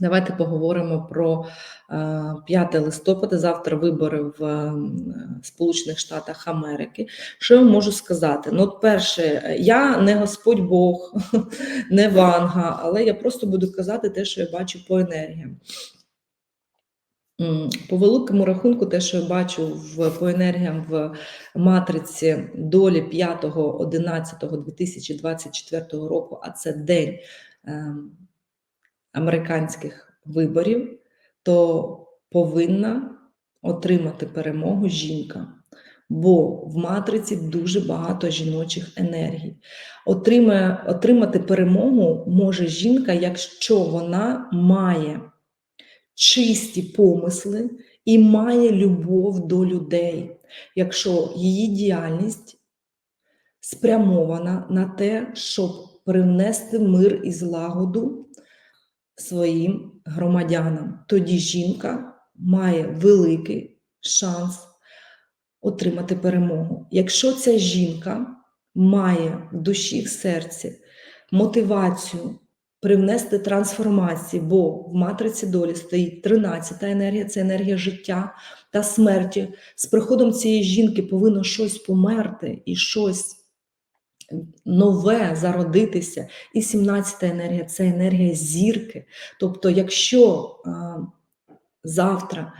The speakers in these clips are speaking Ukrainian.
Давайте поговоримо про 5 листопада. Завтра вибори в Сполучених Штатах Америки. Що я можу сказати? Ну, перше, я не Господь Бог, не Ванга, але я просто буду казати те, що я бачу по енергіям. По великому рахунку, те, що я бачу в, по енергіям в матриці долі 5.11.2024 року, а це день. Американських виборів, то повинна отримати перемогу жінка. Бо в матриці дуже багато жіночих енергій. Отримає, Отримати перемогу може жінка, якщо вона має чисті помисли і має любов до людей, якщо її діяльність спрямована на те, щоб привнести мир і злагоду своїм громадянам. Тоді жінка має великий шанс отримати перемогу. Якщо ця жінка має в душі, в серці мотивацію привнести трансформації, бо в матриці долі стоїть 13-та енергія це енергія життя та смерті. З приходом цієї жінки повинно щось померти і щось нове зародитися. І 17-та енергія це енергія зірки. Тобто, якщо завтра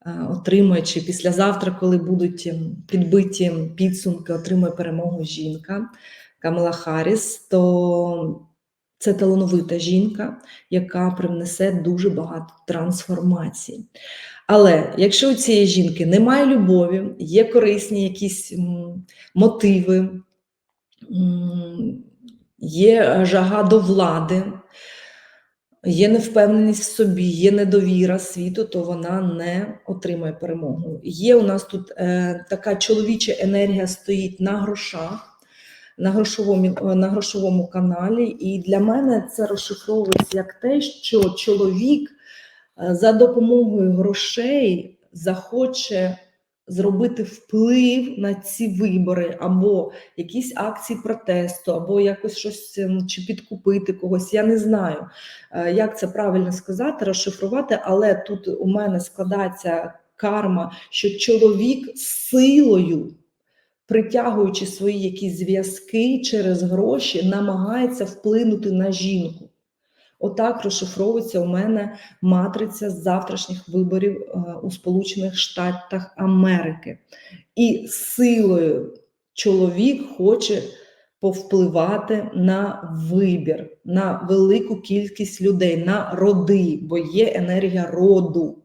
а, отримує, чи післязавтра, коли будуть ем, підбиті підсумки, отримує перемогу жінка Камала Харріс, то це талановита жінка, яка привнесе дуже багато трансформацій. Але якщо у цієї жінки немає любові, є корисні якісь мотиви, є жага до влади, є невпевненість в собі, є недовіра світу, то вона не отримає перемогу. Є у нас тут е, така чоловіча енергія стоїть на грошах. На грошовому на грошовому каналі, і для мене це розшифровується як те, що чоловік е, за допомогою грошей захоче зробити вплив на ці вибори, або якісь акції протесту, або якось щось ем, чи підкупити когось. Я не знаю, е, як це правильно сказати, розшифрувати, але тут у мене складається карма, що чоловік силою. Притягуючи свої якісь зв'язки через гроші, намагається вплинути на жінку. Отак розшифровується у мене матриця з завтрашніх виборів е, у Сполучених Штатах Америки. І силою чоловік хоче повпливати на вибір, на велику кількість людей, на роди, бо є енергія роду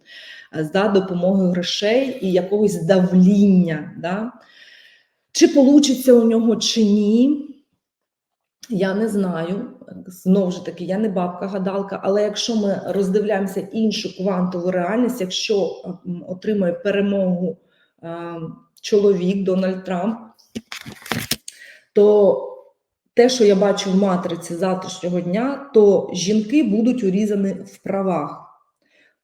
е, за допомогою грошей і якогось давління. Да? Чи вийде у нього, чи ні, я не знаю. Знову ж таки, я не бабка-гадалка, але якщо ми роздивляємося іншу квантову реальність, якщо отримає перемогу чоловік Дональд Трамп, то те, що я бачу в матриці завтрашнього дня, то жінки будуть урізані в правах.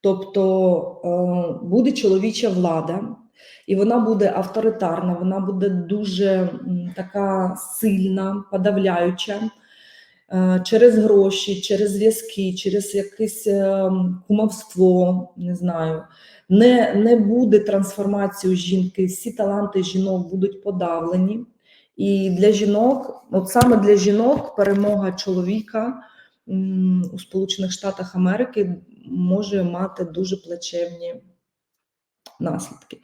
Тобто буде чоловіча влада, і вона буде авторитарна, вона буде дуже така сильна, подавляюча. Е, через гроші, через зв'язки, через якесь е, кумовство, не знаю, не не буде трансформації у жінки, всі таланти жінок будуть подавлені. І для жінок, от саме для жінок, перемога чоловіка у Сполучених Штатах Америки може мати дуже плачевні наслідки.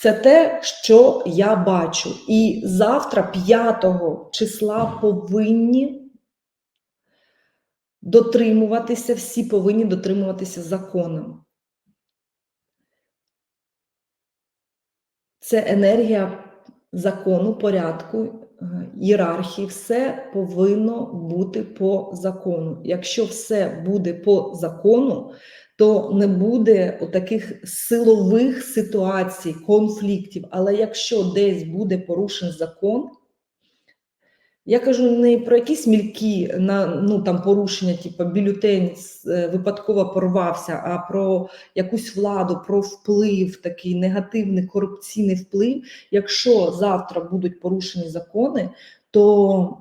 Це те, що я бачу. І завтра, 5 числа, повинні дотримуватися, всі повинні дотримуватися закону. Це енергія закону, порядку, ієрархії, все повинно бути по закону. Якщо все буде по закону, то не буде таких силових ситуацій, конфліктів. Але якщо десь буде порушений закон, я кажу не про якісь мількі на ну там порушення, типу бюлетень е, випадково порвався, а про якусь владу, про вплив, такий негативний корупційний вплив. Якщо завтра будуть порушені закони, то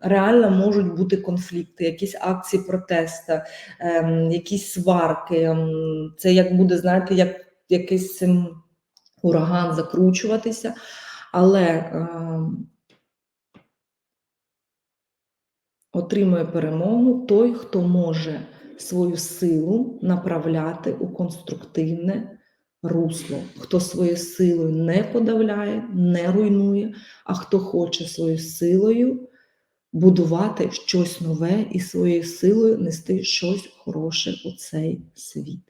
реально можуть бути конфлікти, якісь акції протесту, ем, якісь сварки. ем, Це як буде, знаєте, як якийсь ем, ураган закручуватися, але отримує перемогу той, хто може свою силу направляти у конструктивне русло, хто своєю силою не подавляє, не руйнує, а хто хоче своєю силою будувати щось нове і своєю силою нести щось хороше у цей світ.